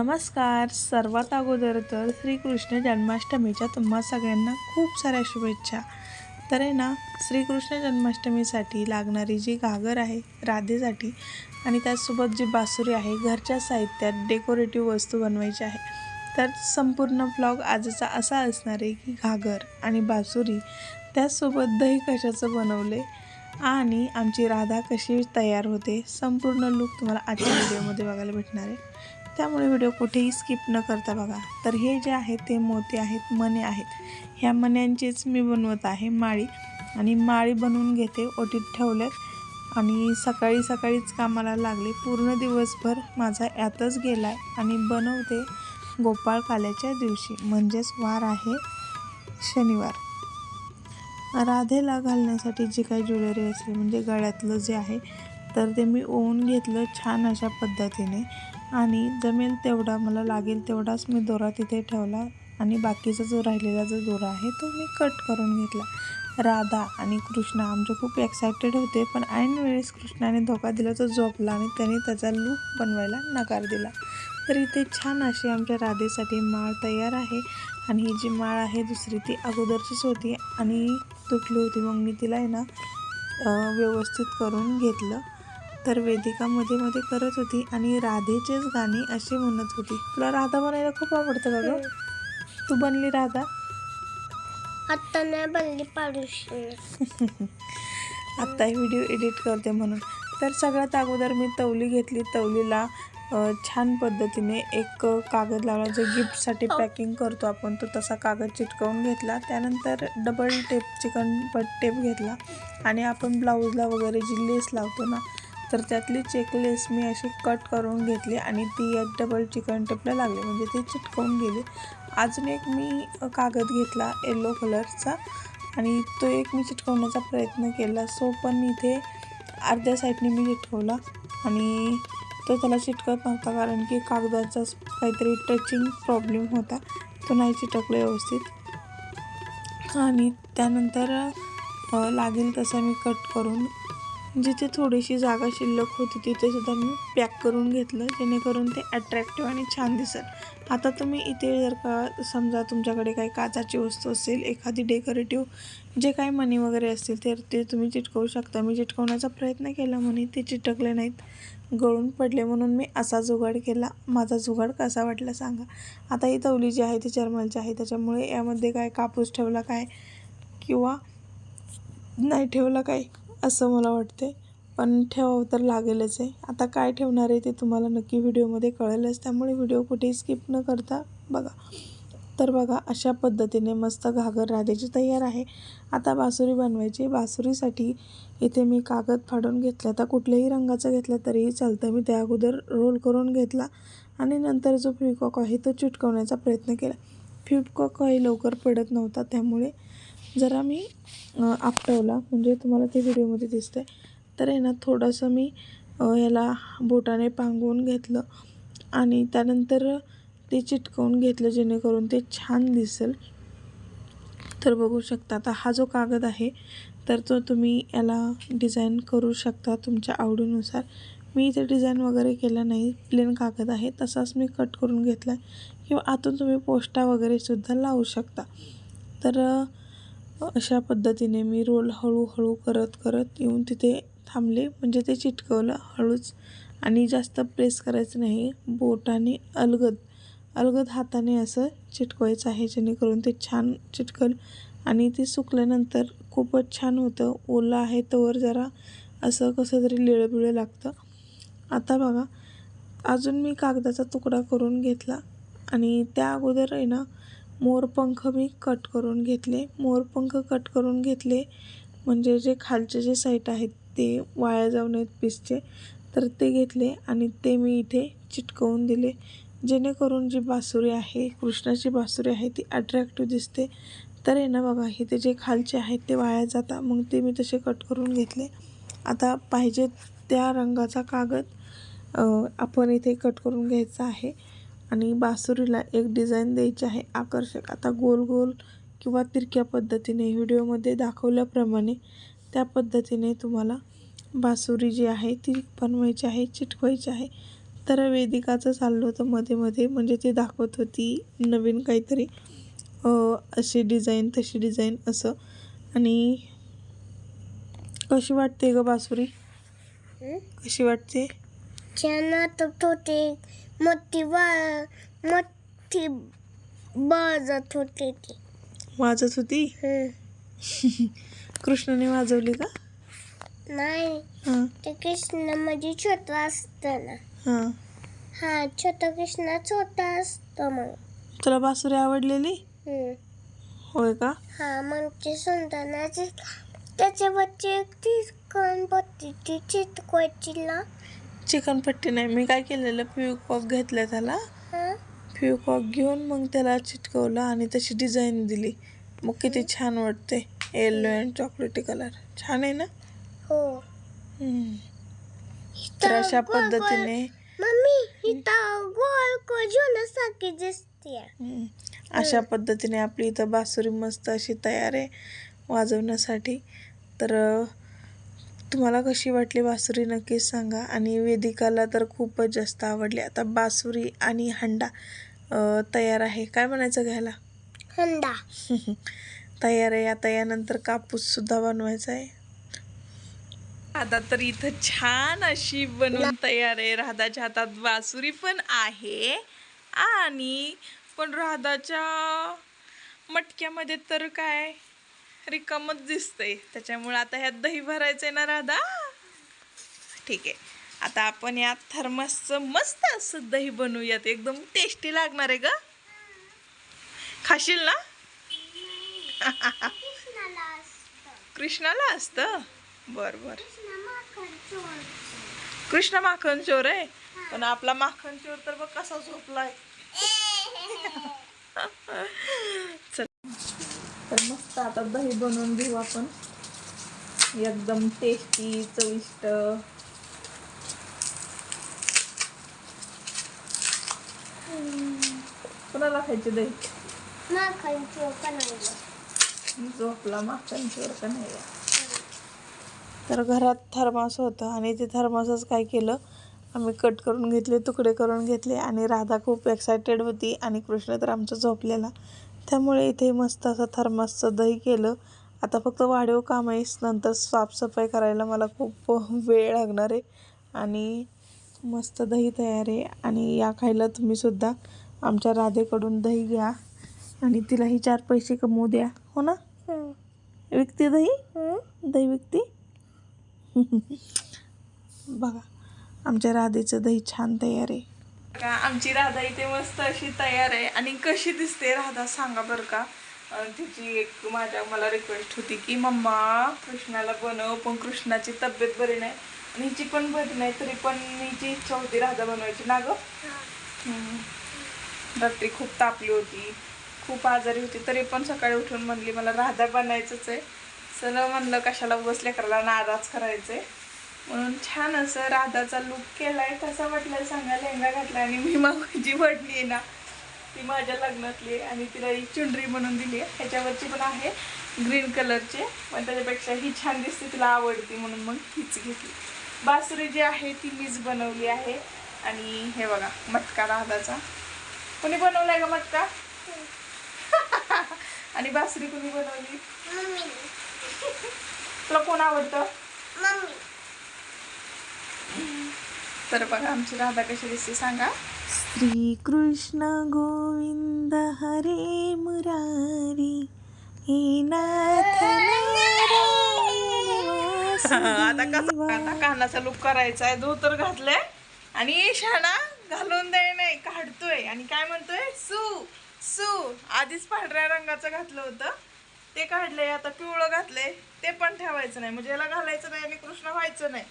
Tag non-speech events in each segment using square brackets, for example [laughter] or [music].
नमस्कार. सर्वात अगोदर तर श्रीकृष्ण जन्माष्टमीच्या तुम्हा सगळ्यांना खूप साऱ्या शुभेच्छा. तर आहे ना श्रीकृष्ण जन्माष्टमीसाठी लागणारी जी घागर आहे राधेसाठी आणि त्याचसोबत जी बासुरी आहे घरच्या साहित्यात डेकोरेटिव्ह वस्तू बनवायची आहे. तर संपूर्ण ब्लॉग आजचा असा असणार आहे की घागर आणि बासुरी त्याचसोबत दही कशाचं बनवले आणि आमची राधा कशी तयार होते संपूर्ण लूक तुम्हाला आजच्या व्हिडिओमध्ये बघायला भेटणार आहे. त्यामुळे व्हिडिओ कुठेही स्किप न करता बघा. तर हे जे आहे ते मोती आहेत मणे आहेत. ह्या मण्यांचीच मी बनवत आहे माळी. आणि माळी बनवून घेते ओटीत ठेवल्यात. आणि सकाळी सकाळीच कामाला लागले. पूर्ण दिवसभर माझा यातच गेला आहे आणि बनवते गोपाळ काल्याच्या दिवशी. म्हणजेच वार आहे शनिवार. राधेला घालण्यासाठी जी काही ज्वेलरी असली म्हणजे गळ्यातलं जे आहे तर ते मी ओवून घेतलं छान अशा पद्धतीने. आणि जमेल तेवढा मला लागेल तेवढाच मी दोरा तिथे ठेवला आणि बाकीचा जो राहिलेला जो दोरा आहे तो मी कट करून घेतला. राधा आणि कृष्णा आमचे खूप एक्सायटेड होते पण ऐन वेळेस कृष्णाने धोका दिला तो झोपला आणि त्याने त्याचा लूप बनवायला नकार दिला. तर इथे छान अशी आमच्या राधेसाठी माळ तयार आहे आणि ही जी माळ आहे दुसरी ती अगोदरचीच होती आणि तुटली होती मग मी तिला आहे ना व्यवस्थित करून घेतलं. तर वेदिका मध्ये मध्ये करत होती आणि राधेचेच गाणी अशी म्हणत होती. तुला राधा बनायला खूप आवडतं बघ तू बनली राधा? आता नाही बनली पाडूशी [laughs] आत्ता ही व्हिडिओ एडिट करते म्हणून. तर सगळ्यात अगोदर मी तवली घेतली. तवलीला छान पद्धतीने एक कागद लावला जे गिफ्टसाठी पॅकिंग करतो आपण. तो तसा कागद चिटकवून घेतला. त्यानंतर डबल टेप चिकन पट टेप घेतला. आणि आपण ब्लाऊजला वगैरे जी लेस लावतो ना तर त्यातली चेकलेस मी अशी कट करून घेतली आणि ती एक डबल चिकन टेपला लागली. म्हणजे ती चिटकवून गेली. अजून एक मी कागद घेतला येलो कलरचा आणि तो एक मी चिटकवण्याचा प्रयत्न केला. सो पण इथे अर्ध्या साईडने मी चिटकवला. आणि तो त्याला चिटकत नव्हता कारण की कागदाचा काहीतरी टचिंग प्रॉब्लेम होता. तो नाही चिटकला व्यवस्थित. आणि त्यानंतर लागेल तसं मी कट करून जिथे थोडीशी जागा शिल्लक होती तिथे सुद्धा मी पॅक करून घेतलं जेणेकरून ते अट्रॅक्टिव्ह आणि छान दिसेल. आता तुम्ही इथे जर का समजा तुमच्याकडे काही काचाची वस्तू असेल एखादी डेकोरेटिव्ह जे काही मणी वगैरे असतील तर ते तुम्ही चिटकवू शकता. मी चिटकवण्याचा प्रयत्न केला म्हणे ते चिटकले नाहीत. गळून पडले म्हणून मी असा जुगाड केला. माझा जुगाड कसा वाटला सांगा. आता ही तवली जी आहे ती चर्मलची आहे त्याच्यामुळे यामध्ये काय कापूस ठेवला काय किंवा नाही ठेवला काय? असं मला वाटते पण ठेवावं तर लागेलच आहे. आता काय ठेवणार आहे ते तुम्हाला नक्की व्हिडिओमध्ये कळेलच. त्यामुळे व्हिडिओ कुठेही स्किप न करता बघा. तर बघा अशा पद्धतीने मस्त घागर राधेची तयार आहे. आता बासुरी बनवायची. बासुरीसाठी इथे मी कागद फाडून घेतला. आता कुठल्याही रंगाचा घेतला तरीही चालतं. मी त्या अगोदर रोल करून घेतला आणि नंतर जो फ्युकॉक आहे तो चिटकवण्याचा प्रयत्न केला. फिकॉक काही लवकर पडत नव्हता. त्यामुळे जरा मी आपटवला म्हणजे तुम्हाला ते व्हिडिओमध्ये दिसतंय. तर आहे ना थोडंसं मी याला बोटाने पांगवून घेतलं. आणि त्यानंतर ते चिटकवून घेतलं जेणेकरून ते छान दिसेल. तर बघू शकता आता हा जो कागद आहे तर तो तुम्ही याला डिझाईन करू शकता तुमच्या आवडीनुसार. मी इथे डिझाईन वगैरे केलं नाही. प्लेन कागद आहे. तसाच मी कट करून घेतला आहे किंवा आतून तुम्ही पोस्टा वगैरे सुद्धा लावू शकता. तर अशा पद्धतीने मी रोल हळूहळू करत करत येऊन तिथे थांबले. म्हणजे ते चिटकवलं हळूच. आणि जास्त प्रेस करायचं नाही. बोटाने अलगद. अलगद हाताने असं चिटकवायचं आहे जेणेकरून ते छान चिटकल. आणि ते सुकल्यानंतर खूपच छान होतं. ओलं आहे तोवर जरा असं कसं तरी लिळंबिळं लागतं. आता बघा. अजून मी कागदाचा तुकडा करून घेतला. आणि त्या अगोदर आहे ना मोरपंख मी कट करून घेतले. मोरपंख कट करून घेतले म्हणजे जे खालचे जे साईट आहेत ते वाया जाऊ नयेत पीसचे तर ते घेतले आणि ते मी इथे चिटकवून दिले. जेणेकरून जी बासुरी आहे कृष्णाची बासुरी आहे ती अट्रॅक्टिव्ह दिसते. तर आहे ना बघा हे ते जे खालचे आहेत ते वाया जातात मग ते मी तसे कट करून घेतले. आता पाहिजे त्या रंगाचा कागद आपण इथे कट करून घ्यायचा आहे. आणि बासुरीला एक डिझाईन द्यायची आहे. आकर्षक. आता गोल गोल किंवा तिरक्या पद्धतीने व्हिडिओमध्ये दाखवल्याप्रमाणे त्या पद्धतीने तुम्हाला बासुरी जी आहे ती बनवायची आहे चिटकवायची आहे. तर वेदिकाचं चाललं होतं मध्ये मध्ये. म्हणजे ती दाखवत होती नवीन काहीतरी. अशी डिझाईन तशी डिझाईन असं. आणि कशी वाटते ग बासुरी? कशी वाटते? वाटत होते. मोठी बा मोठी बाजत होते ती. वाजत होती? हं. कृष्णाने वाजवली का? नाही. हां. ते कृष्ण म्हणजे छोटा असतं ना. हां. हा छोटा कृष्ण छोटा असतो मग. तुला बासुरी आवडलेली? हं. होय का? हा मग ते सुंदरनाची त्याच्यावरची एक ती कोण पत्ती ती ना चिकन पट्टी नाही. मी काय केलेलं? फ्युकॉक घेतलं त्याला. फ्युकॉक घेऊन मग त्याला चिटकवलं आणि तशी डिझाईन दिली. मग किती छान वाटते. येल्लो अँड चॉकलेटी कलर. छान आहे ना? हो. तर अशा पद्धतीने मम्मी गोल दिसते. अशा पद्धतीने आपली इथं बासुरी मस्त अशी तयार आहे वाजवण्यासाठी. तर तुम्हाला कशी वाटली बासुरी नक्कीच सांगा. आणि वेदिकाला तर खूपच जास्त आवडली. आता बासुरी आणि हंडा तयार आहे. काय म्हणायचं घ्यायला? हंडा. [laughs] तयार आहे. आता यानंतर कापूस सुद्धा बनवायचा आहे. आता तर इथं छान अशी बनवून तयार आहे. राधाच्या हातात बासुरी पण आहे. आणि पण राधाच्या मटक्यामध्ये तर काय? रिकामच दिसतंय. त्याच्यामुळे आता ह्यात दही भरायचंय ना राधा? ठीक. आहे आता आपण यात थर्मसचं मस्त असं दही बनवूयात. एकदम टेस्टी लागणार आहे ग. खाशील ना? कृष्णाला असतं. बर बर. कृष्ण माखन चोर आहे? पण आपला माखन चोर तर बघ कसा झोपलाय. [laughs] [laughs] चल. तर मस्त आता दही बनवून घेऊ आपण. एकदम टेस्टी चविष्ट. कोणाला खायचे दही? झोपला चोर का नाही तर घरात थर्मास होतं आणि ते थर्मासच काय केलं? आम्ही कट करून घेतले तुकडे करून घेतले आणि राधा खूप एक्सायटेड होती आणि कृष्ण तर आमचा झोपलेला. त्यामुळे इथे मस्त असं थर्मासचं दही केलं. आता फक्त वाढीव काम आहे नंतर साफसफाई करायला मला खूप वेळ लागणार आहे. आणि मस्त दही तयार आहे आणि या खायला तुम्हीसुद्धा आमच्या राधेकडून दही घ्या आणि तिलाही चार पैसे कमवू द्या. हो ना? विकते दही? दही विकते? [laughs] बघा आमच्या राधेचं दही छान तयार आहे. का आमची राधा इथे मस्त अशी तयार आहे. आणि कशी दिसते राधा सांगा बरं का? तिची एक माझ्या मला रिक्वेस्ट होती की मम्मा कृष्णाला बनव पण कृष्णाची तब्येत बरी नाही. आणि हिची पण बरी नाही तरी पण हिची इच्छा होती राधा बनवायची. ना गं. रात्री खूप तापली होती खूप आजारी होती तरी पण सकाळी उठून म्हणली मला राधा बनायचंच आहे. चला म्हणलं कशाला बसल्या करायला नाराज करायचंय? म्हणून छान असं राधाचा लुक केलाय. कसा वाटलाय सांगा लेहंगा घातलाय आणि मी माझी वडली आहे ना. ती माझ्या लग्नातली आहे आणि तिला ही चुंडरी बनवून दिली आहे. ह्याच्यावरची पण आहे ग्रीन कलरची पण त्याच्यापेक्षा ही छान दिसते तिला आवडती म्हणून मग हीच घेतली. बासुरी जी आहे ती मीच बनवली आहे. आणि हे बघा मटका राधाचा. कोणी बनवलाय का मटका? [laughs] आणि बासरी कोणी बनवली? तुला कोण आवडतं मम्मी तर बघा आमची राधा कशी दिसते सांगा. श्री कृष्ण गोविंद हरे मुरारी हे नाथ आता कसा आता कानाचा लुक करायचा आहे धोतर घातलंय. आणि शाणा घालून दे नाही काढतोय. आणि काय म्हणतोय? सू सू. आधीच पांढऱ्या रंगाचं घातलं होतं. ते काढलंय. आता पिवळं घातलंय. ते पण ठेवायचं नाही. म्हणजे याला घालायचं नाही आणि कृष्ण व्हायचं नाही.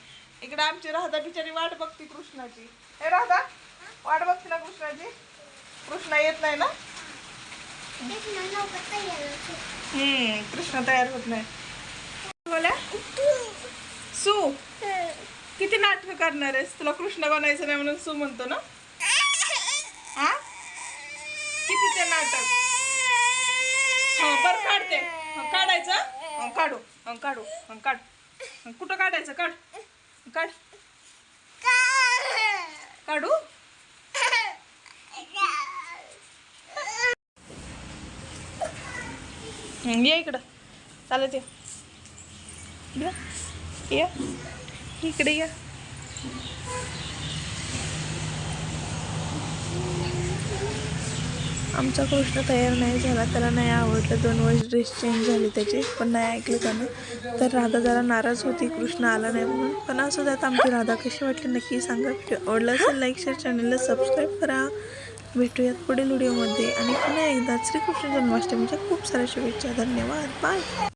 इकडे आमची राधा बिचारी वाट बघते कृष्णाची. हे राधा वाट बघते ना कृष्णाची? कृष्णा येत नाही ना? कृष्ण तयार हम्म कृष्ण तयार होत नाही. बोला. सू किती नाटक करणार आहेस? तुला कृष्ण बनायचं नाही म्हणून सू म्हणतो ना? हा किती ते नाटक? हा बरं काढते. हो, काढायचं? हो, काढू. काढू. काढ. कुठं काढायचं? काढ. काढ. काढू? ये इकडं. चालत ये. या या. इकडे या. आमचा कृष्ण तयार नाही झाला त्याला नाही आवडलं. दोन वर्ष ड्रेस चेंज झाली त्याचे पण नाही ऐकलं त्यानं. तर राधा जरा नाराज होती कृष्ण आला नाही म्हणून. पण असं द्यात आमची राधा कशी वाटली नक्की सांगा. व्हिडिओ आवडला असेल लाईक शेअर चॅनलला सबस्क्राईब करा. भेटूयात पुढील व्हिडिओमध्ये आणि पुन्हा एकदा श्रीकृष्ण जन्माष्टमीच्या खूप साऱ्या शुभेच्छा. धन्यवाद. बाय